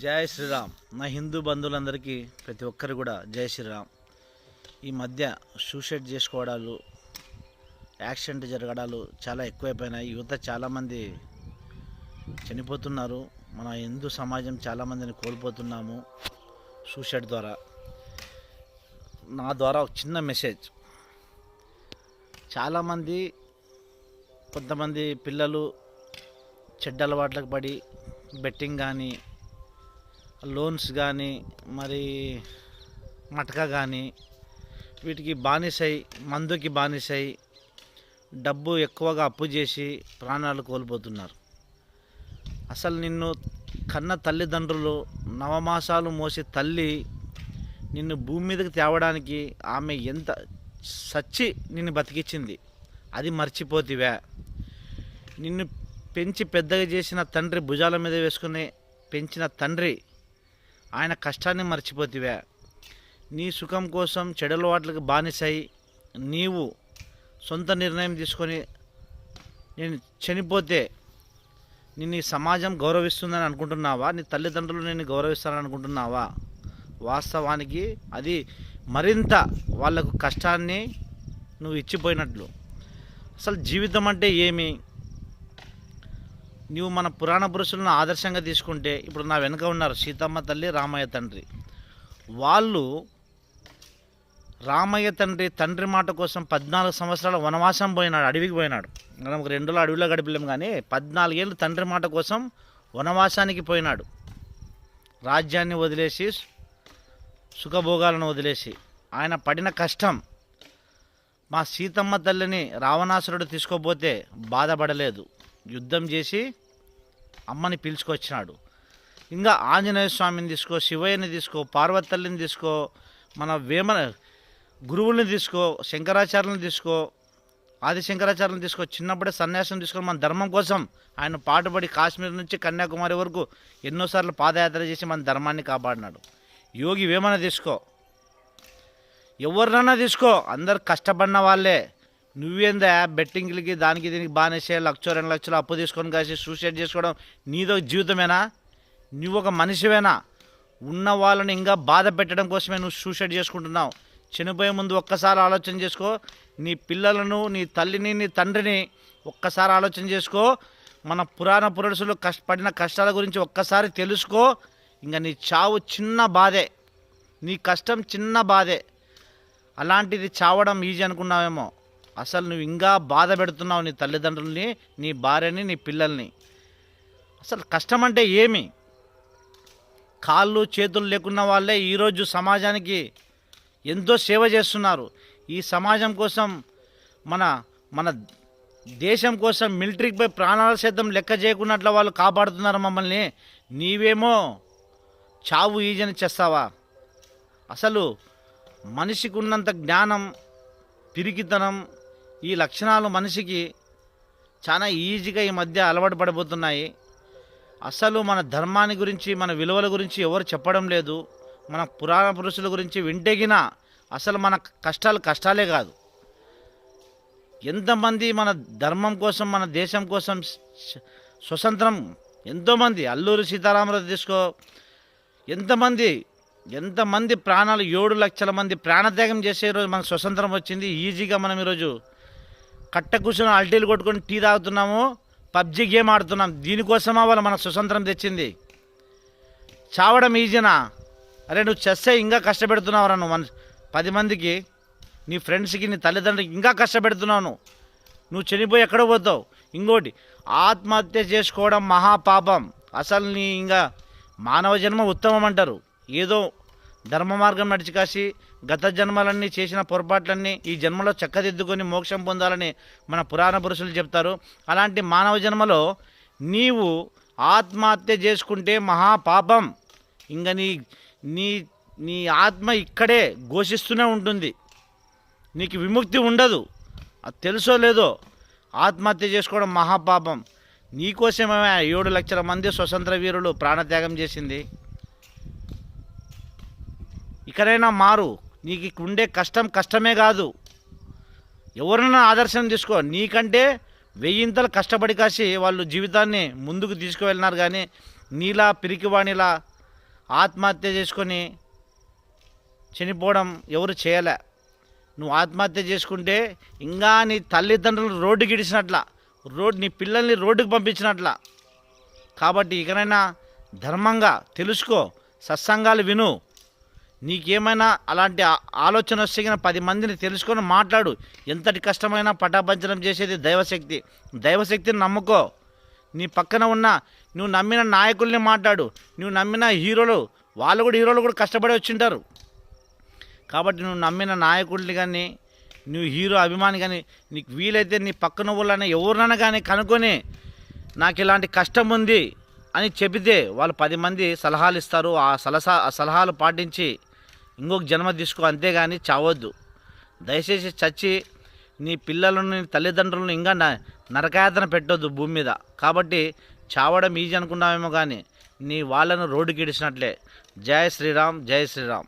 జై శ్రీరామ్. నా హిందూ బంధువులందరికీ ప్రతి ఒక్కరు కూడా జై శ్రీరామ్. ఈ మధ్య సూసైడ్ చేసుకోవడాలు యాక్సిడెంట్ జరగడాలు చాలా ఎక్కువైపోయినాయి. యువత చాలామంది చనిపోతున్నారు. మన హిందూ సమాజం చాలామందిని కోల్పోతున్నాము సూసైడ్ ద్వారా. నా ద్వారా ఒక చిన్న మెసేజ్. చాలామంది కొంతమంది పిల్లలు చెడ్డ అలవాట్లకు పడి బెట్టింగ్ కానీ లోన్స్ కానీ మరి మటక కానీ వీటికి బానిసై మందుకి బానిసై డబ్బు ఎక్కువగా అప్పు చేసి ప్రాణాలు కోల్పోతున్నారు. అసలు నిన్ను కన్న తల్లిదండ్రులు నవమాసాలు మోసి తల్లి నిన్ను భూమి మీదకి తేవడానికి ఆమె ఎంత సచ్చి నిన్ను బతికించింది అది మర్చిపోతివా. నిన్ను పెంచి పెద్దగా చేసిన తండ్రి భుజాల మీద వేసుకుని పెంచిన తండ్రి ఆయన కష్టాన్ని మర్చిపోతివే. నీ సుఖం కోసం చెడల వాటికి బానిసై నీవు సొంత నిర్ణయం తీసుకొని నేను చనిపోతే నిన్ను సమాజం గౌరవిస్తుందని అనుకుంటున్నావా? నీ తల్లిదండ్రులు నేను గౌరవిస్తారని అనుకుంటున్నావా? వాస్తవానికి అది మరింత వాళ్ళకు కష్టాన్ని నువ్వు ఇచ్చిపోయినట్లు. అసలు జీవితం అంటే ఏమి? నీవు మన పురాణ పురుషులను ఆదర్శంగా తీసుకుంటే ఇప్పుడు నా వెనుక ఉన్నారు సీతమ్మ తల్లి రామయ్య తండ్రి. వాళ్ళు రామయ్య తండ్రి తండ్రి మాట కోసం పద్నాలుగు సంవత్సరాల వనవాసం పోయినాడు అడవికి పోయినాడు. మనం ఒక రెండు అడవిలో గడిపలేం కానీ పద్నాలుగేళ్ళు తండ్రి మాట కోసం వనవాసానికి పోయినాడు. రాజ్యాన్ని వదిలేసి సుఖభోగాలను వదిలేసి. ఆయన పడిన కష్టం మా సీతమ్మ తల్లిని రావణాసురుడు తీసుకోపోతే బాధపడలేదు. యుద్ధం చేసి అమ్మని పిలుచుకొచ్చినాడు. ఇంకా ఆంజనేయ స్వామిని తీసుకో శివయ్యని తీసుకో పార్వతి తల్లిని తీసుకో మన వేమన గురువుల్ని తీసుకో శంకరాచార్యులను తీసుకో ఆది శంకరాచార్యులను తీసుకో చిన్నప్పుడే సన్యాసం తీసుకొని మన ధర్మం కోసం ఆయన పాటుపడి కాశ్మీర్ నుంచి కన్యాకుమారి వరకు ఎన్నోసార్లు పాదయాత్ర చేసి మన ధర్మాన్ని కాపాడినాడు. యోగి వేమన తీసుకో ఎవరినన్నా తీసుకో. అందరు కష్టపడిన వాళ్ళే. నువ్వేందా బెట్టింగ్లకి దానికి దీనికి బానేసే లక్ష రెండు లక్షలు అప్పు తీసుకొని కాసి సూసైడ్ చేసుకోవడం నీదో జీవితమేనా? నువ్వు ఒక మనిషివేనా? ఉన్న వాళ్ళని ఇంకా బాధ పెట్టడం కోసమే నువ్వు సూసైడ్ చేసుకుంటున్నావు. చనిపోయే ముందు ఒక్కసారి ఆలోచన చేసుకో. నీ పిల్లలను నీ తల్లిని నీ తండ్రిని ఒక్కసారి ఆలోచన చేసుకో. మన పురాణ పురుషులు కష్టపడిన కష్టాల గురించి ఒక్కసారి తెలుసుకో. ఇంకా నీ చావు చిన్న బాధే. నీ కష్టం చిన్న బాధే. అలాంటిది చావడం ఈజీ అనుకున్నావేమో. అసలు నువ్వు ఇంకా బాధ పెడుతున్నావు నీ తల్లిదండ్రుల్ని నీ భార్యని నీ పిల్లల్ని. అసలు కష్టం అంటే ఏమి? కాళ్ళు చేతులు లేకున్న వాళ్ళే ఈరోజు సమాజానికి ఎంతో సేవ చేస్తున్నారు. ఈ సమాజం కోసం మన మన దేశం కోసం మిలిటరీకి పోయి ప్రాణాల సైతం లెక్క చేయకున్నట్లు వాళ్ళు కాపాడుతున్నారు మమ్మల్ని. నీవేమో చావు ఈజని చేస్తావా? అసలు మనిషికి ఉన్నంత జ్ఞానం పిరికితనం ఈ లక్షణాలు మనిషికి చాలా ఈజీగా ఈ మధ్య అలవాటు పడిపోతున్నాయి. అసలు మన ధర్మాన్ని గురించి మన విలువల గురించి ఎవరు చెప్పడం లేదు. మన పురాణ పురుషుల గురించి వింటేగిన అసలు మన కష్టాలు కష్టాలే కాదు. ఎంతమంది మన ధర్మం కోసం మన దేశం కోసం స్వతంత్రం ఎంతోమంది అల్లూరి సీతారామరాజు తీసుకో ఎంతమంది ఎంతమంది ప్రాణాలు ఏడు లక్షల మంది ప్రాణత్యాగం చేసే రోజు మనకు స్వతంత్రం వచ్చింది. ఈజీగా మనం ఈరోజు కట్ట కూర్చొని అల్టీలు కొట్టుకొని టీ తాగుతున్నాము పబ్జి గేమ్ ఆడుతున్నాం. దీనికోసమా వాళ్ళు మన స్వతంత్రం తెచ్చింది. చావడం ఈజీనా? అరే నువ్వు చేస్తే ఇంకా కష్టపెడుతున్నావు నువ్వు. మన పది మందికి నీ ఫ్రెండ్స్కి నీ తల్లిదండ్రులకి ఇంకా కష్టపెడుతున్నావు నువ్వు. నువ్వు చనిపోయి ఎక్కడ పోతావు. ఇంకోటి ఆత్మహత్య చేసుకోవడం మహాపాపం. అసలు నీ ఇంకా మానవ జన్మ ఉత్తమం అంటారు. ఏదో ధర్మ మార్గం నడిచి కాసి గత జన్మలన్నీ చేసిన పొరపాట్లన్నీ ఈ జన్మలో చక్కదిద్దుకొని మోక్షం పొందాలని మన పురాణ పురుషులు చెప్తారు. అలాంటి మానవ జన్మలో నీవు ఆత్మహత్య చేసుకుంటే మహాపాపం. ఇంక నీ నీ నీ ఆత్మ ఇక్కడే ఘోషిస్తూనే ఉంటుంది. నీకు విముక్తి ఉండదు. అది తెలుసో లేదో ఆత్మహత్య చేసుకోవడం మహాపాపం. నీకోసమే ఏడు లక్షల మంది స్వతంత్ర వీరులు ప్రాణత్యాగం చేసింది. ఇకనైనా మారు. నీకు ఉండే కష్టం కష్టమే కాదు. ఎవరైనా ఆదర్శం తీసుకో. నీకంటే వెయ్యింతలు కష్టపడి కాసి వాళ్ళు జీవితాన్ని ముందుకు తీసుకువెళ్ళినారు కానీ నీలా పిరికివాణిలా ఆత్మహత్య చేసుకొని చనిపోవడం ఎవరు చేయలే. నువ్వు ఆత్మహత్య చేసుకుంటే ఇంకా నీ తల్లిదండ్రులు రోడ్డుకి ఇడిచినట్ల రోడ్ నీ పిల్లల్ని రోడ్డుకు పంపించినట్ల. కాబట్టి ఇకనైనా ధర్మంగా తెలుసుకో సత్సంగాలు విను. నీకేమైనా అలాంటి ఆలోచన వస్తే పది మందిని తెలుసుకొని మాట్లాడు. ఎంతటి కష్టమైనా పటాపంచనం చేసేది దైవశక్తి. దైవశక్తిని నమ్ముకో. నీ పక్కన ఉన్న నువ్వు నమ్మిన నాయకుల్ని మాట్లాడు. నువ్వు నమ్మిన హీరోలు వాళ్ళు కూడా హీరోలు కూడా కష్టపడి వచ్చింటారు. కాబట్టి నువ్వు నమ్మిన నాయకుడిని కానీ నువ్వు హీరో అభిమాని కానీ నీకు వీలైతే నీ పక్కన వాళ్ళని ఎవరినైనా కానీ కనుక్కొని నాకు ఇలాంటి కష్టం ఉంది అని చెబితే వాళ్ళు పది మంది సలహాలు ఇస్తారు. ఆ సలహా ఆ సలహాలు పాటించి ఇంకొక జన్మ తీసుకో అంతేగాని చావద్దు. దయచేసి చచ్చి నీ పిల్లలను నీ తల్లిదండ్రులను ఇంకా న- నరకాయాతన పెట్టొద్దు భూమి మీద. కాబట్టి చావడం ఈజీ అనుకున్నామేమో కానీ నీ వాళ్ళను రోడ్డుకి ఇడిచినట్లే జయ శ్రీరామ్ జయ శ్రీరామ్.